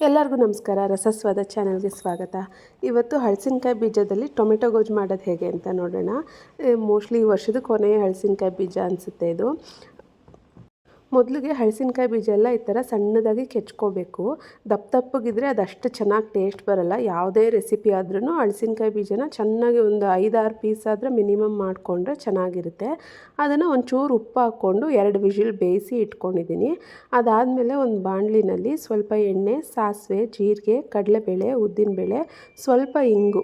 ಎಲ್ಲರಿಗೂ ನಮಸ್ಕಾರ. ರಸಸ್ವಾದ ಚಾನಲ್ಗೆ ಸ್ವಾಗತ. ಇವತ್ತು ಹಳಸಿನಕಾಯಿ ಬೀಜದಲ್ಲಿ ಟೊಮೆಟೊ ಗೊಜ್ಜು ಮಾಡೋದು ಹೇಗೆ ಅಂತ ನೋಡೋಣ. ಮೋಸ್ಟ್ಲಿ ವರ್ಷದ ಕೊನೆಯ ಹಳಸಿನಕಾಯಿ ಬೀಜ ಅನಿಸುತ್ತೆ ಇದು. ಮೊದಲಿಗೆ ಹಳಸಿನಕಾಯಿ ಬೀಜ ಎಲ್ಲ ಈ ಥರ ಸಣ್ಣದಾಗಿ ಕೆಚ್ಕೋಬೇಕು. ದಪ್ಪ ದಪ್ಪಗಿದ್ರೆ ಅದಷ್ಟು ಚೆನ್ನಾಗಿ ಟೇಸ್ಟ್ ಬರಲ್ಲ. ಯಾವುದೇ ರೆಸಿಪಿ ಆದ್ರೂ ಹಳಸಿನಕಾಯಿ ಬೀಜನ ಚೆನ್ನಾಗಿ ಒಂದು ಐದಾರು ಪೀಸ್ ಆದರೆ ಮಿನಿಮಮ್ ಮಾಡಿಕೊಂಡ್ರೆ ಚೆನ್ನಾಗಿರುತ್ತೆ. ಅದನ್ನು ಒಂಚೂರು ಉಪ್ಪು ಹಾಕ್ಕೊಂಡು ಎರಡು ವಿಜಿಲ್ ಬೇಯಿಸಿ ಇಟ್ಕೊಂಡಿದ್ದೀನಿ. ಅದಾದಮೇಲೆ ಒಂದು ಬಾಣಲಿನಲ್ಲಿ ಸ್ವಲ್ಪ ಎಣ್ಣೆ, ಸಾಸಿವೆ, ಜೀರಿಗೆ, ಕಡಲೆಬೇಳೆ, ಉದ್ದಿನಬೇಳೆ, ಸ್ವಲ್ಪ ಇಂಗು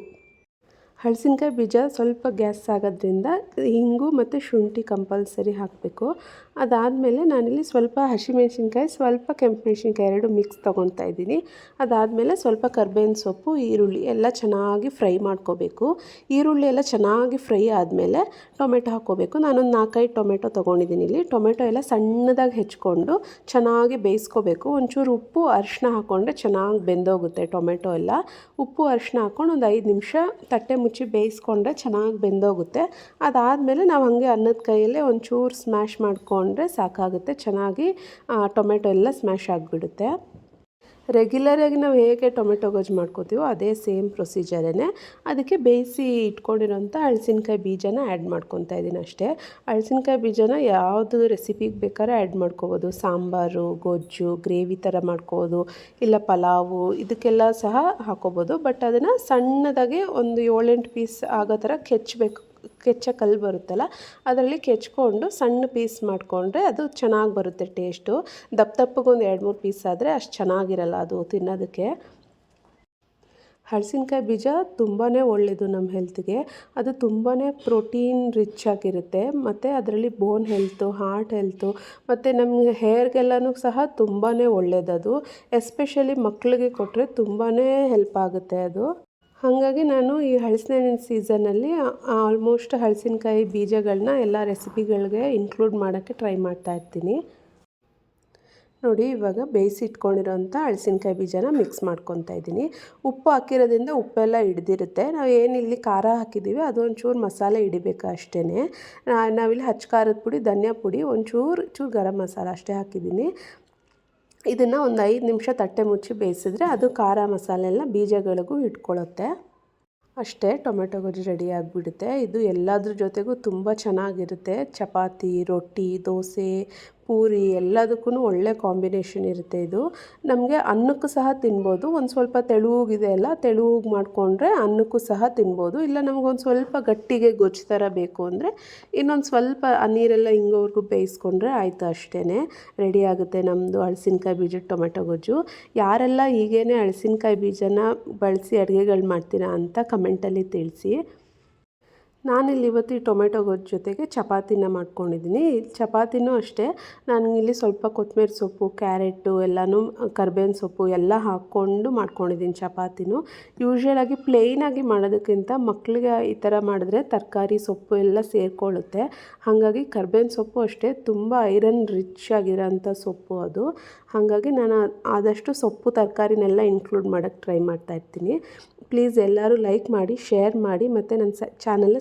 ಹಳಸಿನ್ಕಾಯಿ ಬೀಜ ಸ್ವಲ್ಪ ಗ್ಯಾಸ್ ಆಗೋದ್ರಿಂದ ಹಿಂಗು ಮತ್ತು ಶುಂಠಿ ಕಂಪಲ್ಸರಿ ಹಾಕಬೇಕು. ಅದಾದಮೇಲೆ ನಾನಿಲ್ಲಿ ಸ್ವಲ್ಪ ಹಸಿಮೆಣ್ಸಿನ್ಕಾಯಿ, ಸ್ವಲ್ಪ ಕೆಂಪು ಮೆಣಸಿನ್ಕಾಯಿ ಎರಡು ಮಿಕ್ಸ್ ತೊಗೊತಾ ಇದ್ದೀನಿ. ಅದಾದಮೇಲೆ ಸ್ವಲ್ಪ ಕರ್ಬೇವಿನ ಸೊಪ್ಪು, ಈರುಳ್ಳಿ ಎಲ್ಲ ಚೆನ್ನಾಗಿ ಫ್ರೈ ಮಾಡ್ಕೋಬೇಕು. ಈರುಳ್ಳಿ ಎಲ್ಲ ಚೆನ್ನಾಗಿ ಫ್ರೈ ಆದಮೇಲೆ ಟೊಮೆಟೊ ಹಾಕ್ಕೋಬೇಕು. ನಾನೊಂದು ನಾಲ್ಕೈದು ಟೊಮೆಟೊ ತೊಗೊಂಡಿದ್ದೀನಿ ಇಲ್ಲಿ. ಟೊಮೆಟೊ ಎಲ್ಲ ಸಣ್ಣದಾಗಿ ಹೆಚ್ಕೊಂಡು ಚೆನ್ನಾಗಿ ಬೇಯಿಸ್ಕೋಬೇಕು. ಒಂಚೂರು ಉಪ್ಪು, ಅರಿಶಿನ ಹಾಕ್ಕೊಂಡ್ರೆ ಚೆನ್ನಾಗಿ ಬೆಂದೋಗುತ್ತೆ ಟೊಮೆಟೊ ಎಲ್ಲ. ಉಪ್ಪು, ಅರಿಶಿನ ಹಾಕ್ಕೊಂಡು ಒಂದು ಐದು ನಿಮಿಷ ತಟ್ಟೆ ಮುಚ್ಚಿ ಬೇಯಿಸ್ಕೊಂಡ್ರೆ ಚೆನ್ನಾಗಿ ಬೆಂದೋಗುತ್ತೆ. ಅದಾದಮೇಲೆ ನಾವು ಹಾಗೆ ಅನ್ನದ ಕೈಯಲ್ಲೇ ಒಂಚೂರು ಸ್ಮ್ಯಾಶ್ ಮಾಡಿಕೊಂಡ್ರೆ ಸಾಕಾಗುತ್ತೆ. ಚೆನ್ನಾಗಿ ಟೊಮೆಟೊ ಎಲ್ಲ ಸ್ಮ್ಯಾಶ್ ಆಗಿಬಿಡುತ್ತೆ. ರೆಗ್ಯುಲರಾಗಿ ನಾವು ಹೇಗೆ ಟೊಮೆಟೊ ಗೊಜ್ಜು ಮಾಡ್ಕೋತೀವೋ ಅದೇ ಸೇಮ್ ಪ್ರೊಸೀಜರೇ ಅದಕ್ಕೆ ಬೇಯಿಸಿ ಇಟ್ಕೊಂಡಿರೋಂಥ ಹಳಸಿನ್ಕಾಯಿ ಬೀಜನ ಆ್ಯಡ್ ಮಾಡ್ಕೊತಾ ಇದ್ದೀನಿ ಅಷ್ಟೇ. ಹಳಸಿನ್ಕಾಯಿ ಬೀಜನ ಯಾವುದು ರೆಸಿಪಿಗೆ ಬೇಕಾದ್ರೆ ಆ್ಯಡ್ ಮಾಡ್ಕೋಬೋದು. ಸಾಂಬಾರು, ಗೊಜ್ಜು ಗ್ರೇವಿ ಥರ ಮಾಡ್ಕೋಬೋದು. ಇಲ್ಲ ಪಲಾವು, ಇದಕ್ಕೆಲ್ಲ ಸಹ ಹಾಕೋಬೋದು. ಬಟ್ ಅದನ್ನು ಸಣ್ಣದಾಗಿ ಒಂದು ಏಳೆಂಟು ಪೀಸ್ ಆಗೋ ಥರ ಕೆಚ್ಚಬೇಕು. ಕೆಚ್ಚ ಕಲ್ಲು ಬರುತ್ತಲ್ಲ, ಅದರಲ್ಲಿ ಕೆಚ್ಕೊಂಡು ಸಣ್ಣ ಪೀಸ್ ಮಾಡಿಕೊಂಡ್ರೆ ಅದು ಚೆನ್ನಾಗಿ ಬರುತ್ತೆ ಟೇಸ್ಟು. ದಪ್ಪ ದಪ್ಪಗೊಂದು ಎರಡು ಮೂರು ಪೀಸ್ ಆದರೆ ಅಷ್ಟು ಚೆನ್ನಾಗಿರಲ್ಲ ಅದು ತಿನ್ನೋದಕ್ಕೆ. ಹಳಸಿನ್ಕಾಯಿ ಬೀಜ ತುಂಬಾ ಒಳ್ಳೆಯದು ನಮ್ಮ ಹೆಲ್ತ್ಗೆ. ಅದು ತುಂಬಾ ಪ್ರೋಟೀನ್ ರಿಚ್ ಆಗಿರುತ್ತೆ. ಮತ್ತು ಅದರಲ್ಲಿ ಬೋನ್ ಹೆಲ್ತು, ಹಾರ್ಟ್ ಹೆಲ್ತು, ಮತ್ತು ನಮಗೆ ಹೇರ್ಗೆಲ್ಲನೂ ಸಹ ತುಂಬಾ ಒಳ್ಳೆಯದದು ಎಸ್ಪೆಷಲಿ ಮಕ್ಕಳಿಗೆ ಕೊಟ್ಟರೆ ತುಂಬಾ ಹೆಲ್ಪ್ ಆಗುತ್ತೆ ಅದು. ಹಾಗಾಗಿ ನಾನು ಈ ಹಲಸಿನ ಸೀಸನಲ್ಲಿ ಆಲ್ಮೋಸ್ಟ್ ಹಳಸಿನಕಾಯಿ ಬೀಜಗಳನ್ನ ಎಲ್ಲ ರೆಸಿಪಿಗಳಿಗೆ ಇನ್ಕ್ಲೂಡ್ ಮಾಡೋಕ್ಕೆ ಟ್ರೈ ಮಾಡ್ತಾ ಇರ್ತೀನಿ. ನೋಡಿ, ಇವಾಗ ಬೇಯಿಸಿ ಇಟ್ಕೊಂಡಿರೋಂಥ ಹಳಸಿನಕಾಯಿ ಬೀಜನ ಮಿಕ್ಸ್ ಮಾಡ್ಕೊತಾ ಇದ್ದೀನಿ. ಉಪ್ಪು ಹಾಕಿರೋದ್ರಿಂದ ಉಪ್ಪೆಲ್ಲ ಹಿಡ್ದಿರುತ್ತೆ. ನಾವು ಏನಿಲ್ಲಿ ಖಾರ ಹಾಕಿದ್ದೀವಿ ಅದೊಂಚೂರು ಮಸಾಲೆ ಹಿಡಿಬೇಕು ಅಷ್ಟೇ ನಾವಿಲ್ಲಿ ಹಚ್ಚ ಖಾರದ ಪುಡಿ, ಧನಿಯಾ ಪುಡಿ, ಒಂಚೂರು ಚೂರು ಗರಂ ಮಸಾಲೆ ಅಷ್ಟೇ ಹಾಕಿದ್ದೀನಿ. ಇದನ್ನು ಒಂದು ಐದು ನಿಮಿಷ ತಟ್ಟೆ ಮುಚ್ಚಿ ಬೇಯಿಸಿದ್ರೆ ಅದು ಖಾರ ಮಸಾಲೆ ಎಲ್ಲ ಬೀಜಗಳಿಗೂ ಇಟ್ಕೊಳ್ಳುತ್ತೆ ಅಷ್ಟೇ ಟೊಮೆಟೊ ಗೊಜ್ಜು ರೆಡಿ ಆಗಿಬಿಡುತ್ತೆ. ಇದು ಎಲ್ಲದ್ರ ಜೊತೆಗೂ ತುಂಬ ಚೆನ್ನಾಗಿರುತ್ತೆ. ಚಪಾತಿ, ರೊಟ್ಟಿ, ದೋಸೆ ಪೂರಿ ಎಲ್ಲದಕ್ಕೂ ಒಳ್ಳೆ ಕಾಂಬಿನೇಷನ್ ಇರುತ್ತೆ ಇದು. ನಮಗೆ ಅನ್ನಕ್ಕೂ ಸಹ ತಿನ್ಬೋದು. ಒಂದು ಸ್ವಲ್ಪ ತೆಳುವಾಗಿದೆ ಅಲ್ಲ ತೆಳುವಾಗಿ ಮಾಡಿಕೊಂಡ್ರೆ ಅನ್ನಕ್ಕೂ ಸಹ ತಿನ್ಬೋದು. ಇಲ್ಲ ನಮಗೊಂದು ಸ್ವಲ್ಪ ಗಟ್ಟಿಗೆ ಗೊಜ್ಜು ಥರ ಬೇಕು ಅಂದರೆ ಇನ್ನೊಂದು ಸ್ವಲ್ಪ ನೀರೆಲ್ಲ ಹಿಂಗೋವರೆಗೂ ಬೇಯಿಸ್ಕೊಂಡ್ರೆ ಆಯಿತು ಅಷ್ಟೇ ರೆಡಿ ಆಗುತ್ತೆ ನಮ್ಮದು ಹಳಸಿನ್ಕಾಯಿ ಬೀಜ ಟೊಮೆಟೊ ಗೊಜ್ಜು. ಯಾರೆಲ್ಲ ಹೀಗೇ ಹಳಸಿನ್ಕಾಯಿ ಬೀಜನ ಬಳಸಿ ಅಡುಗೆಗಳು ಮಾಡ್ತೀರಾ ಅಂತ ಕಮೆಂಟಲ್ಲಿ ತಿಳಿಸಿ. ನಾನಿಲ್ಲಿ ಇವತ್ತು ಈ ಟೊಮೆಟೊ ಗೊಜ್ಜು ಜೊತೆಗೆ ಚಪಾತಿನ ಮಾಡ್ಕೊಂಡಿದ್ದೀನಿ. ಚಪಾತಿನೂ ಅಷ್ಟೇ. ನಾನು ಇಲ್ಲಿ ಸ್ವಲ್ಪ ಕೊತ್ತಂಬರಿ ಸೊಪ್ಪು, ಕ್ಯಾರೆಟು, ಎಲ್ಲನೂ, ಕರ್ಬೇವಿನ ಸೊಪ್ಪು ಎಲ್ಲ ಹಾಕ್ಕೊಂಡು ಮಾಡ್ಕೊಂಡಿದ್ದೀನಿ ಚಪಾತಿನೂ. ಯೂಶ್ವಲಾಗಿ ಪ್ಲೈನಾಗಿ ಮಾಡೋದಕ್ಕಿಂತ ಮಕ್ಕಳಿಗೆ ಈ ಥರ ಮಾಡಿದ್ರೆ ತರಕಾರಿ ಸೊಪ್ಪು ಎಲ್ಲ ಸೇರಿಕೊಳ್ಳುತ್ತೆ. ಹಾಗಾಗಿ ಕರ್ಬೇವಿನ ಸೊಪ್ಪು ಅಷ್ಟೇ. ತುಂಬ ಐರನ್ ರಿಚ್ ಆಗಿರೋಂಥ ಸೊಪ್ಪು ಅದು. ಹಾಗಾಗಿ ನಾನು ಆದಷ್ಟು ಸೊಪ್ಪು ತರಕಾರಿನೆಲ್ಲ ಇನ್ಕ್ಲೂಡ್ ಮಾಡೋಕ್ಕೆ ಟ್ರೈ ಮಾಡ್ತಾಯಿರ್ತೀನಿ ಪ್ಲೀಸ್ ಎಲ್ಲರೂ ಲೈಕ್ ಮಾಡಿ, ಶೇರ್ ಮಾಡಿ, ಮತ್ತು ನನ್ನ ಸ, ಚಾನಲ್ನ